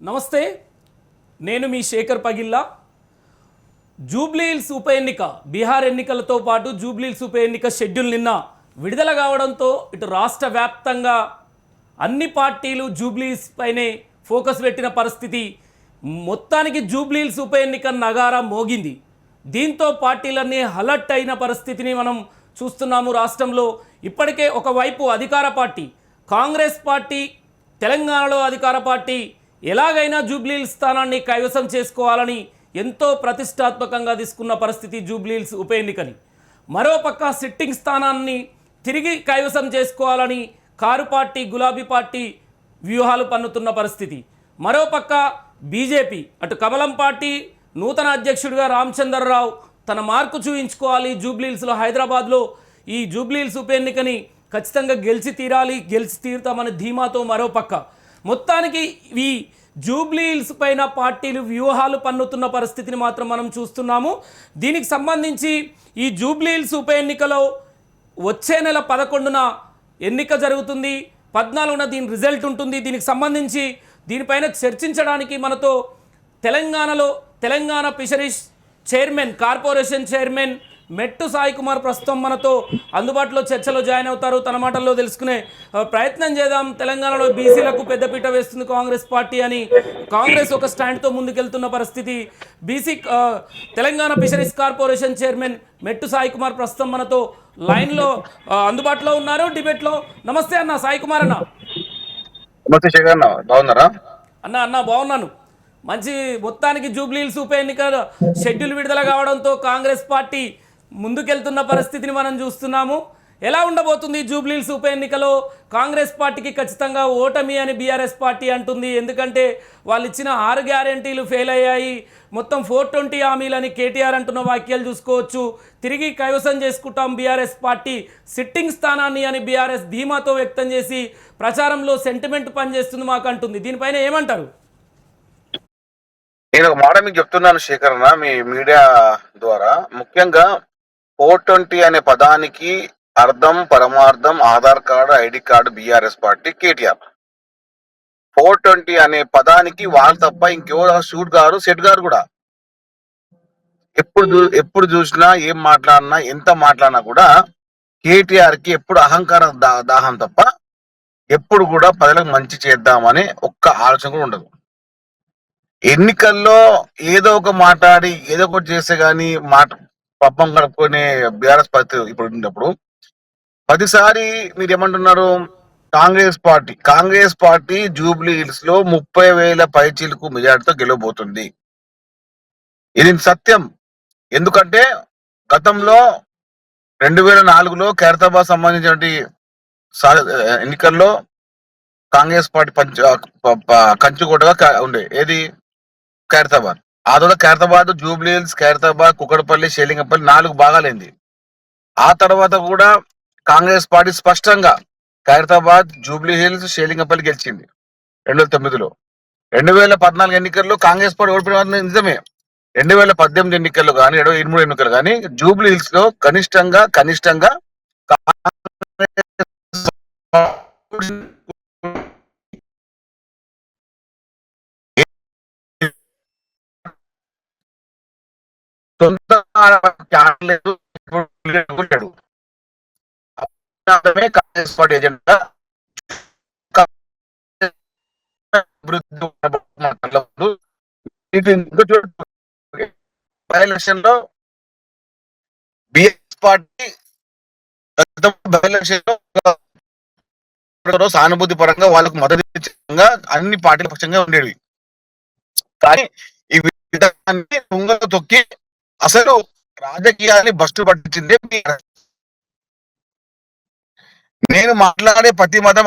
నమస్తే నేను మీ శేఖర్ పగిల్లా. జూబ్లీహిల్స్ ఉప ఎన్నిక బీహార్ ఎన్నికలతో పాటు జూబ్లీహిల్స్ ఉప ఎన్నిక షెడ్యూల్ నిన్న విడుదల కావడంతో ఇటు రాష్ట్ర వ్యాప్తంగా అన్ని పార్టీలు జూబ్లీహిల్స్ పైనే ఫోకస్ పెట్టిన పరిస్థితి. మొత్తానికి జూబ్లీహిల్స్ ఉప ఎన్నిక నగారా మోగింది. దీంతో పార్టీలన్నీ అలర్ట్ అయిన పరిస్థితిని మనం చూస్తున్నాము రాష్ట్రంలో. ఇప్పటికే ఒకవైపు అధికార పార్టీ కాంగ్రెస్ పార్టీ తెలంగాణలో అధికార పార్టీ ఎలాగైనా జూబ్లీహిల్స్ స్థానాన్ని కైవసం చేసుకోవాలని ఎంతో ప్రతిష్టాత్మకంగా తీసుకున్న పరిస్థితి జూబ్లీహిల్స్ ఉప ఎన్నికని. మరోపక్క సిట్టింగ్ స్థానాన్ని తిరిగి కైవసం చేసుకోవాలని కారు పార్టీ గులాబీ పార్టీ వ్యూహాలు పన్నుతున్న పరిస్థితి. మరోపక్క బీజేపీ అటు కమలం పార్టీ నూతన అధ్యక్షుడిగా రామచంద్రరావు తన మార్కు చూయించుకోవాలి జూబ్లీహిల్స్లో. హైదరాబాద్లో ఈ జూబ్లీహిల్స్ ఉప ఎన్నికని ఖచ్చితంగా గెలిచి తీరాలి గెలిచి తీరుతామని ధీమాతో మరోపక్క మొత్తానికి ఈ జూబ్లీహిల్స్ పైన పార్టీలు వ్యూహాలు పన్నుతున్న పరిస్థితిని మాత్రం మనం చూస్తున్నాము. దీనికి సంబంధించి ఈ జూబ్లీహిల్స్ ఉప ఎన్నికలో వచ్చే నెల పదకొండున ఎన్నిక జరుగుతుంది. పద్నాలుగున దీని రిజల్ట్ ఉంటుంది. దీనికి సంబంధించి దీనిపైన చర్చించడానికి మనతో తెలంగాణలో Telangana fisheries chairman corporation chairman Mettu Sai Kumar ప్రస్తుతం మనతో అందుబాటులో చర్చలో జాయిన్ అవుతారు. తన మాటల్లో తెలుసుకునే ప్రయత్నం చేద్దాం. తెలంగాణలో బీసీలకు పెద్దపీట వేస్తుంది కాంగ్రెస్ పార్టీ అని కాంగ్రెస్ ఒక స్టాండ్తో ముందుకెళ్తున్న పరిస్థితి. BC Telangana fisheries corporation chairman Mettu Sai Kumar ప్రస్తుతం మనతో లైన్లో అందుబాటులో ఉన్నారు. డిబేట్లో. నమస్తే అన్న సాయి కుమార్ అన్న. నమస్తే శేఖర్ అన్న బాగున్నారా? అన్న అన్న బాగున్నాను. మంచి మొత్తానికి జూబ్లీహిల్స్ ఉప ఎన్నిక షెడ్యూల్ విడుదల కావడంతో కాంగ్రెస్ పార్టీ ముందుకెళ్తున్న పరిస్థితిని మనం చూస్తున్నాము. ఎలా ఉండబోతుంది జూబ్లీల్స్ ఉప ఎన్నికలో? కాంగ్రెస్ పార్టీకి ఖచ్చితంగా ఓటమి అని బీఆర్ఎస్ పార్టీ అంటుంది. ఎందుకంటే వాళ్ళు ఇచ్చిన ఆరు గ్యారంటీలు ఫెయిల్ అయ్యాయి. మొత్తం ఫోర్ ట్వంటీ హామీలని కేటీఆర్ అంటున్న వాక్యాలు చూసుకోవచ్చు. తిరిగి కైవసం చేసుకుంటాం బీఆర్ఎస్ పార్టీ. సిట్టింగ్ స్థానాన్ని అని బీఆర్ఎస్ ధీమాతో వ్యక్తం చేసి ప్రచారంలో సెంటిమెంట్ పనిచేస్తుంది మాకు అంటుంది. దీనిపైన ఏమంటారు? నేను ఒక మాట మీకు చెప్తున్నాను శేఖర్ మీ మీడియా ద్వారా. ముఖ్యంగా ఫోర్ ట్వంటీ అనే పదానికి అర్థం పరమార్థం Aadhaar card ID card BRS party KTR. Four twenty అనే పదానికి వాళ్ళు తప్ప ఇంకెవరు షూట్ గారు సెట్ గారు కూడా. ఎప్పుడు ఎప్పుడు చూసినా ఏం మాట్లాడినా ఎంత మాట్లాడినా కూడా కేటీఆర్కి ఎప్పుడు అహంకార దా- దాహం తప్ప ఎప్పుడు కూడా ప్రజలకు మంచి చేద్దామని ఒక్క ఆలోచన కూడా ఉండదు. ఎన్నికల్లో ఏదో ఒక మాట్లాడి ఏదో ఒకటి చేస్తే గాని మాట పబ్బం కడుపుకునే బీఆర్ఎస్ పార్టీ ఇప్పుడు ఉన్నప్పుడు. పదిసారి మీరు ఏమంటున్నారు? కాంగ్రెస్ పార్టీ కాంగ్రెస్ పార్టీ జూబ్లీ హిల్స్లో ముప్పై వేల పైచీలకు మెజార్టీతో గెలవబోతుంది. ఇది సత్యం. ఎందుకంటే గతంలో రెండు వేల నాలుగులో ఖైరతాబాద్ సంబంధించినటువంటి ఎన్నికల్లో కాంగ్రెస్ పార్టీ పంచ కంచుకోటగా ఉండే. ఏది? ఖైరతాబాద్. ఆ తర్వాత ఖైరతాబాద్ జూబ్లీ హిల్స్ ఖైరతాబాద్ కుకడపల్లి షేలింగపల్లి నాలుగు భాగాలైంది. ఆ తర్వాత కూడా కాంగ్రెస్ పార్టీ స్పష్టంగా ఖైరతాబాద్ జూబ్లీ హిల్స్ షేలింగపల్లి గెలిచింది రెండు వేల తొమ్మిదిలో రెండు వేల పద్నాలుగు ఎన్నికల్లో కాంగ్రెస్ పార్టీ ఓడిపోయిన నిజమే. రెండు వేల పద్దెనిమిది ఎన్నికల్లో కానీ ఇరవై ఎనిమిది ఎన్నికలు కానీ జూబ్లీ హిల్స్లో కనిష్టంగా కనిష్టంగా సొంత కాంగ్రెస్ పార్టీ ఎజెండా ఎలక్షన్లో బిఎస్ పార్టీ సానుభూతి పరంగా వాళ్ళకు మద్దతు అన్ని పార్టీల పక్షంగా ఉండేవి. కానీ ఈ విధానాన్ని తొక్కి అసలు రాజకీయాన్ని బస్టు పట్టించిందే. నేను మాట్లాడే ప్రతి మతం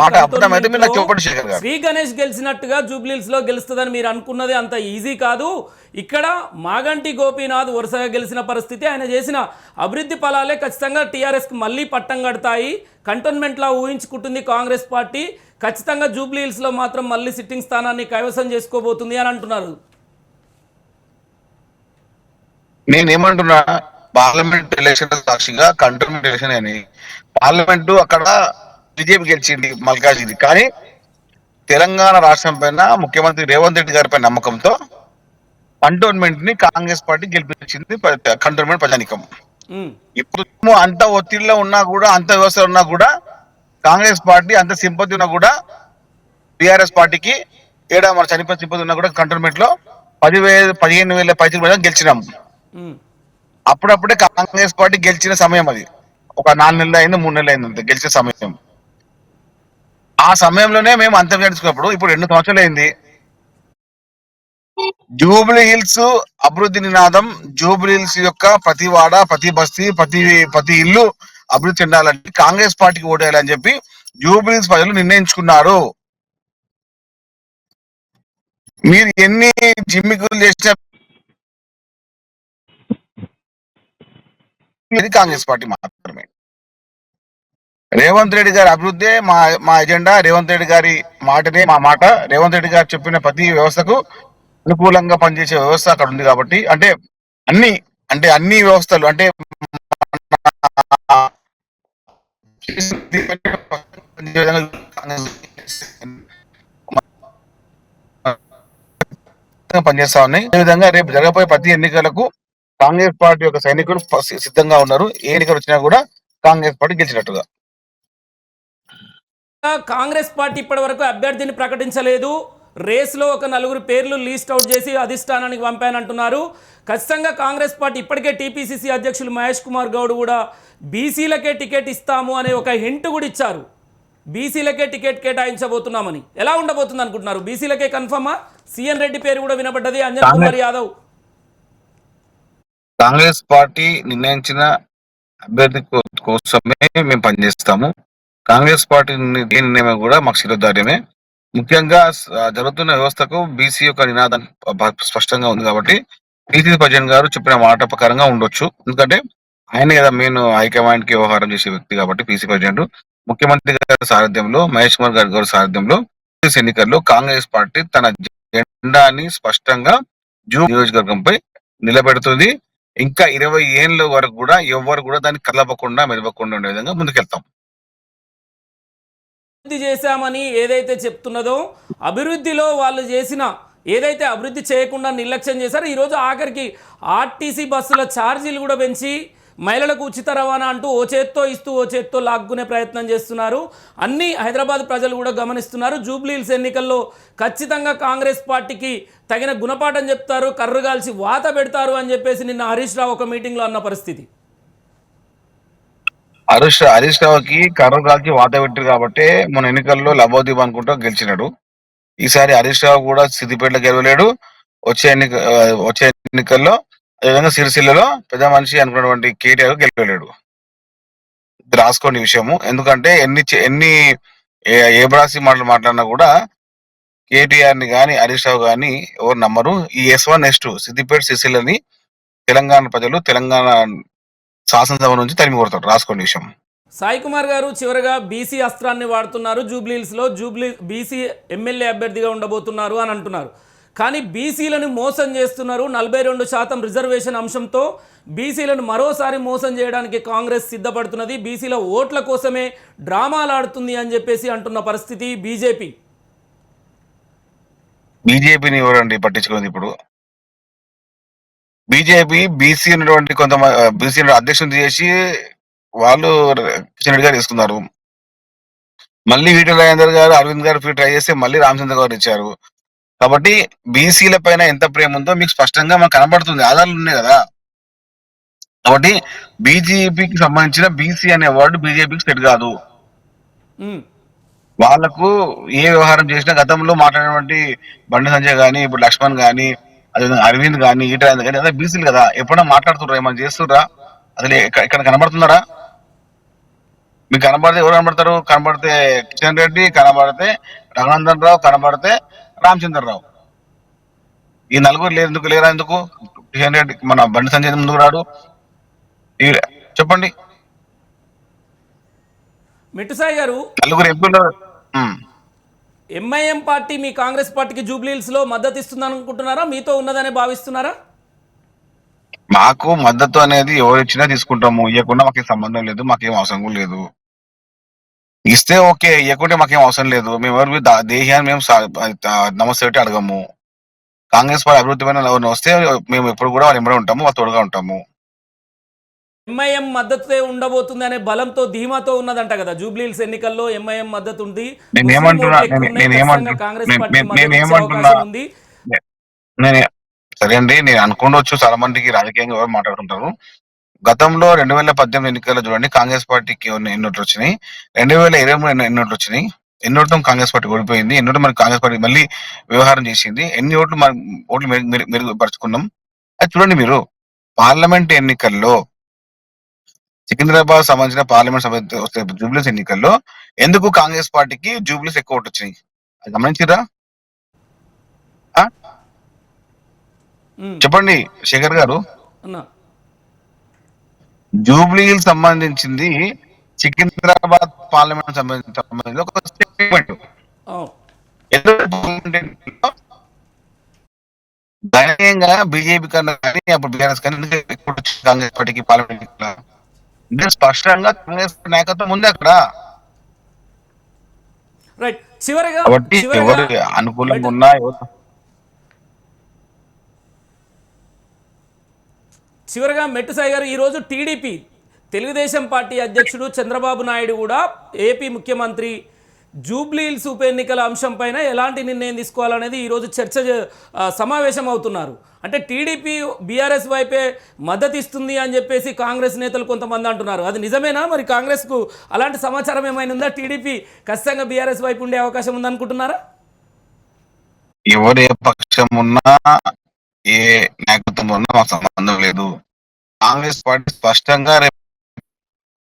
మాట అబద్ధం అయితే మీరు నాకు చెప్పండి శేఖర్ గారు. శ్రీ గణేష్ గెలిచినట్టుగా జూబ్లీహిల్స్లో గెలుస్తుందని మీరు అనుకున్నది అంత ఈజీ కాదు. ఇక్కడ మాగంటి గోపీనాథ్ వరుసగా గెలిచిన పరిస్థితి ఆయన చేసిన అభివృద్ధి ఫలాలే ఖచ్చితంగా టీఆర్ఎస్కి మళ్ళీ పట్టం కడతాయి. కంటోన్మెంట్లా ఊహించుకుంటుంది కాంగ్రెస్ పార్టీ. ఖచ్చితంగా జూబ్లీహిల్స్లో మాత్రం మళ్ళీ సిట్టింగ్ స్థానాన్ని కైవసం చేసుకోబోతుంది అని అంటున్నారు. నేనేమంటున్నా పార్లమెంట్ ఎలక్షన్ సాక్షిగా కంటోన్మెంట్ ఎలక్షన్ అని. పార్లమెంట్ అక్కడ బీజేపీ గెలిచింది మల్కాజిది. కానీ తెలంగాణ రాష్ట్రం పైన ముఖ్యమంత్రి రేవంత్ రెడ్డి గారి పైన నమ్మకంతో కంటోన్మెంట్ని కాంగ్రెస్ పార్టీ గెలిపించింది కంటోన్మెంట్ ప్రజానికం. ఇప్పుడు అంత ఒత్తిడిలో ఉన్నా కూడా అంత వ్యవస్థ ఉన్నా కూడా కాంగ్రెస్ పార్టీ అంత సింపతి ఉన్నా కూడా టిఆర్ఎస్ పార్టీకి ఏడా మన చనిపోయిన సింపతి ఉన్నా కూడా కంటోన్మెంట్లో పదివేలు పదిహేను వేల పైసలు కూడా గెలిచినాం. ఉమ్. అప్పుడప్పుడే కాంగ్రెస్ పార్టీ గెలిచిన సమయం అది. ఒక నాలుగు నెలలు అయింది మూడు నెలలు అయింది అంతే గెలిచిన సమయం. ఆ సమయంలోనే మేము అంతం చేసుకున్నప్పుడు ఇప్పుడు రెండు సంవత్సరాలు అయింది. జూబ్లీ హిల్స్ అభివృద్ధి నినాదం జూబ్లీ హిల్స్ యొక్క ప్రతి వాడ ప్రతి బస్తీ ప్రతి ప్రతి ఇల్లు అభివృద్ధి చెందాలంటే కాంగ్రెస్ పార్టీకి ఓటేయాలని చెప్పి జూబ్లీ హిల్స్ ప్రజలు నిర్ణయించుకున్నారు. మీరు ఎన్ని జిమ్మికులు చేసినా ఇది కాంగ్రెస్ పార్టీ మాత్రమే. రేవంత్ రెడ్డి గారి అభివృద్ధే మా మా ఎజెండా. రేవంత్ రెడ్డి గారి మాటనే మా మాట. రేవంత్ రెడ్డి గారు చెప్పిన ప్రతి వ్యవస్థకు అనుకూలంగా పనిచేసే వ్యవస్థ అక్కడ ఉంది కాబట్టి అంటే అన్ని అంటే అన్ని వ్యవస్థలు అంటే పనిచేస్తా ఉన్నాయి. అదేవిధంగా విధంగా రేపు జరగబోయే ప్రతి ఎన్నికలకు కాంగ్రెస్ పార్టీ యొక్క సైనికులు సిద్ధంగా ఉన్నారు. ఏ ఎన్నికలు వచ్చినా కూడా కాంగ్రెస్ పార్టీ గెలిచినట్టుగా. కాంగ్రెస్ పార్టీ ఇప్పటివరకు అభ్యర్థిని ప్రకటించలేదు. రేస్లో ఒక నలుగురు పేర్లు లీస్ట్ అవుట్ చేసి అధిష్టానానికి పంపానంటున్నారు. ఖచ్చితంగా కాంగ్రెస్ పార్టీ ఇప్పటికే టీపీసీసీ అధ్యక్షులు మహేష్ కుమార్ గౌడ్ కూడా బీసీలకే టికెట్ ఇస్తాము అనే ఒక హింట్ కూడా ఇచ్చారు. బీసీలకే టికెట్ కేటాయించబోతున్నామని. ఎలా ఉండబోతుంది అనుకుంటున్నారు? బీసీలకే కన్ఫర్మా? సీఎన్ రెడ్డి పేరు కూడా వినబడ్డది. అంజన్ కుమార్ యాదవ్. కాంగ్రెస్ పార్టీ నిర్ణయించిన అభ్యర్థి కోసమే మేము పనిచేస్తాము. కాంగ్రెస్ పార్టీ నిర్ణయం కూడా మాకు శిరోధార్యమే. ముఖ్యంగా జరుగుతున్న వ్యవస్థకు బీసీ యొక్క నినాదం స్పష్టంగా ఉంది కాబట్టి పీసీ ప్రజన్ గారు చెప్పిన మాట ప్రకారంగా ఉండొచ్చు. ఎందుకంటే ఆయన కదా మెయిన్ హైకమాండ్కి వ్యవహారం చేసే వ్యక్తి కాబట్టి పీసీ ప్రెసిడెంట్ ముఖ్యమంత్రి గారి సారథ్యంలో మహేష్ కుమార్ గారి గారి సారథ్యంలో ఎన్నికల్లో కాంగ్రెస్ పార్టీ తన జెండాని స్పష్టంగా జూ నియోజకవర్గంపై నిలబెడుతుంది. ఇంకా ఇరవై ఏళ్ళ వరకు కూడా ఎవరు కూడా దాన్ని కలపకుండా మెదపకుండా ఉండే విధంగా ముందుకెళ్తాం. అభివృద్ధి చేశామని ఏదైతే చెప్తున్నదో అభివృద్ధిలో వాళ్ళు చేసిన ఏదైతే అభివృద్ధి చేయకుండా నిర్లక్ష్యం చేశారో ఈరోజు ఆఖరికి ఆర్టీసీ బస్సుల ఛార్జీలు కూడా పెంచి మహిళలకు ఉచిత రవాణా అంటూ ఓ చేత్తో ఇస్తూ ఓ చేత్తో లాక్కునే ప్రయత్నం చేస్తున్నారు. అన్ని హైదరాబాద్ ప్రజలు కూడా గమనిస్తున్నారు. జూబ్లీహిల్స్ ఎన్నికల్లో ఖచ్చితంగా కాంగ్రెస్ పార్టీకి తగిన గుణపాఠం చెప్తారు. కర్రుగాల్చి వాత పెడతారు అని చెప్పేసి నిన్న హరీష్ రావు ఒక మీటింగ్లో అన్న పరిస్థితి. హరీష్ హరీష్ రావుకి కర్ర కాల్చి వాత పెట్టారు కాబట్టి మన ఎన్నికల్లో లబోదీప్ అనుకుంటూ గెలిచినాడు. ఈసారి హరీష్ రావు కూడా సిద్దిపేటలో గెలవలేడు. వచ్చే ఎన్నిక వచ్చే ఎన్నికల్లో అదేవిధంగా సిరిసిల్లలో పెద్ద మనిషి అనుకున్నటువంటి కేటీఆర్ గెలవలేడు. ఇది రాసుకోండి విషయము. ఎందుకంటే ఎన్ని ఎన్ని ఏ- బ్రాసి మాటలు మాట్లాడినా కూడా కేటీఆర్ని ని హరీష్ రావు కానీ ఎవరు నమ్మరు. ఈ S one S two Siddipet సిరిసిల్లని Telangana ప్రజలు తెలంగాణ శాసనసభ నుంచి తరిమి కొడతారు. రాసుకోండి విషయం. సాయి కుమార్ గారు చివరగా బీసీ అస్త్రాన్ని వాడుతున్నారు. జూబ్లీహిల్స్లో జూబ్లీ బీసీ ఎమ్మెల్యే అభ్యర్థిగా ఉండబోతున్నారు అని అంటున్నారు. కానీ బీసీలను మోసం చేస్తున్నారు. నలభై రెండు శాతం రిజర్వేషన్ అంశంతో బీసీలను మరోసారి మోసం చేయడానికి కాంగ్రెస్ సిద్ధపడుతున్నది. బీసీల ఓట్ల కోసమే డ్రామాలాడుతుంది అని చెప్పేసి అంటున్న పరిస్థితి బీజేపీ. బీజేపీని ఎవరండి పట్టించుకుంది ఇప్పుడు? బీజేపీ బీసీ ఉన్నటువంటి కొంతమంది బీసీ అధ్యక్షులు చేసి వాళ్ళు కిషన్ రెడ్డి గారు తీసుకున్నారు. మళ్ళీ వీటి రాజేందర్ గారు అరవింద్ గారు ట్రై చేస్తే మళ్ళీ రామచంద్ర గారు ఇచ్చారు. కాబట్టి బీసీల పైన ఎంత ప్రేమ ఉందో మీకు స్పష్టంగా మనకు కనబడుతుంది. ఆధారాలు ఉన్నాయి కదా. కాబట్టి బీజేపీకి సంబంధించిన బీసీ అనే వర్డ్ బీజేపీకి సెట్ కాదు. ఉమ్, వాళ్ళకు ఏ వ్యవహారం చేసినా గతంలో మాట్లాడినటువంటి బండి సంజయ్ గాని ఇప్పుడు లక్ష్మణ్ గాని అదేవిధంగా అరవింద్ గాని ఈటరాజేంద్ర గాని అదే బీసీలు కదా. ఎప్పుడైనా మాట్లాడుతుర్రా ఏమైనా చేస్తుర్రా అసలు ఇక్కడ కనబడుతున్నారా? మీకు కనబడితే ఎవరు కనబడతారు? కనబడితే కిషన్ రెడ్డి కనబడితే రఘునందన్ రావు కనబడితే రామచంద్రరావు. ఈ నలుగురు లేరు ఎందుకు? లేరా ఎందుకు? కిషన్ రెడ్డి మన బండి సంజయ్ ముందుకు రాడు. చెప్పండి. మిట్టుసాయి గారు నలుగురు ఎంపీలు. ఎంఐఎం పార్టీ మీ కాంగ్రెస్ పార్టీకి జూబ్లీహిల్స్లో మద్దతు ఇస్తుందని అనుకుంటున్నారా? మీతో ఉన్నదనే భావిస్తున్నారా? మాకు మద్దతు అనేది ఎవరు ఇచ్చినా తీసుకుంటాము. ఇవ్వకుండా మాకు సంబంధం లేదు మాకేం అవసరం లేదు. ఇస్తే ఓకే ఇవ్వకుంటే మాకేం అవసరం లేదు. మేము ఎవరు మీద దా- దేహాన్ని మేము నమస్తే అడగము. కాంగ్రెస్ పార్టీ అభివృద్ధి పైన వస్తే మేము ఎప్పుడు కూడా వాళ్ళు ఉంటాము వాళ్ళు తోడుగా ఉంటాము. ఎంఐఎం మద్దతే ఉండబోతుంది అనే బలంతో ధీమాతో ఉన్నదంట కదా. జూబ్లీహిల్స్ ఎన్నికల్లో ఎంఐఎం మద్దతు ఉంది. సరే అండి నేను అనుకోవచ్చు చాలా మందికి రాజకీయంగా ఎవరు మాట్లాడుతుంటారు గతంలో రెండు వేల పద్దెనిమిది ఎన్నికల్లో చూడండి కాంగ్రెస్ పార్టీకి ఎన్ని ఎన్ని ఓట్లు వచ్చినాయి. రెండు వేల ఇరవై మూడు ఎన్ని ఓట్లు వచ్చినాయి. ఎన్ని ఓట్లతో కాంగ్రెస్ పార్టీ ఓడిపోయింది. ఎన్ని ఓట్లు మరి కాంగ్రెస్ పార్టీ మళ్ళీ వ్యవహారం చేసింది. ఎన్ని ఓట్లు మరి ఓట్లు మెరుగు- మెరుగు- మెరుగుపరుచుకున్నాం? అది చూడండి మీరు. పార్లమెంట్ ఎన్నికల్లో సికింద్రాబాద్ సంబంధించిన పార్లమెంట్ సభ వస్తే జూబ్లీస్ ఎన్నికల్లో ఎందుకు కాంగ్రెస్ పార్టీకి జూబ్లీస్ ఎక్కువ ఓట్లు వచ్చినాయి? అది గమనించిరా చెప్పండి శేఖర్ గారు. జూబ్లీకి సంబంధించింది సికింద్రాబాద్ పార్లమెంట్ సంబంధించిన ఒక స్టేట్మెంట్ గణనీయంగా బీజేపీ కన్నా కానీ అప్పుడు బీఆర్ఎస్ కానీ కాంగ్రెస్ పార్టీకి పార్లమెంట్ స్పష్టంగా కాంగ్రెస్ నాయకత్వం ఉంది అక్కడ. రైట్. చివరిగా ఎవరు అనుకూలంగా ఉన్నా చివరగా చివరిగా మెట్టుసాయి గారు ఈరోజు టీడీపీ తెలుగుదేశం పార్టీ అధ్యక్షుడు చంద్రబాబు నాయుడు కూడా ఏపీ ముఖ్యమంత్రి జూబ్లీహిల్స్ ఉప ఎన్నికల అంశంపైన ఎలాంటి నిర్ణయం తీసుకోవాలనేది ఈరోజు చర్చ సమావేశం అవుతున్నారు. అంటే టీడీపీ బీఆర్ఎస్ వైపే మద్దతు ఇస్తుంది అని చెప్పేసి కాంగ్రెస్ నేతలు కొంతమంది అంటున్నారు. అది నిజమేనా? మరి కాంగ్రెస్కు అలాంటి సమాచారం ఏమైనా ఉందా? టీడీపీ ఖచ్చితంగా బీఆర్ఎస్ వైపు ఉండే అవకాశం ఉందనుకుంటున్నారా? ఎవరు ఏ పక్షం ఉన్నా ఏ నాయకత్వం ఉన్నా మాకు సంబంధం లేదు. కాంగ్రెస్ పార్టీ స్పష్టంగా రేపు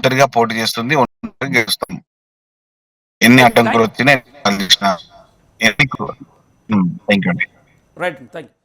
ఒంటరిగా పోటీ చేస్తుంది ఒంటరిగా గెలుస్తాం ఎన్ని అడ్డంకులు వచ్చినా ఎన్ని థ్యాంక్ యూ అండి. Right thank you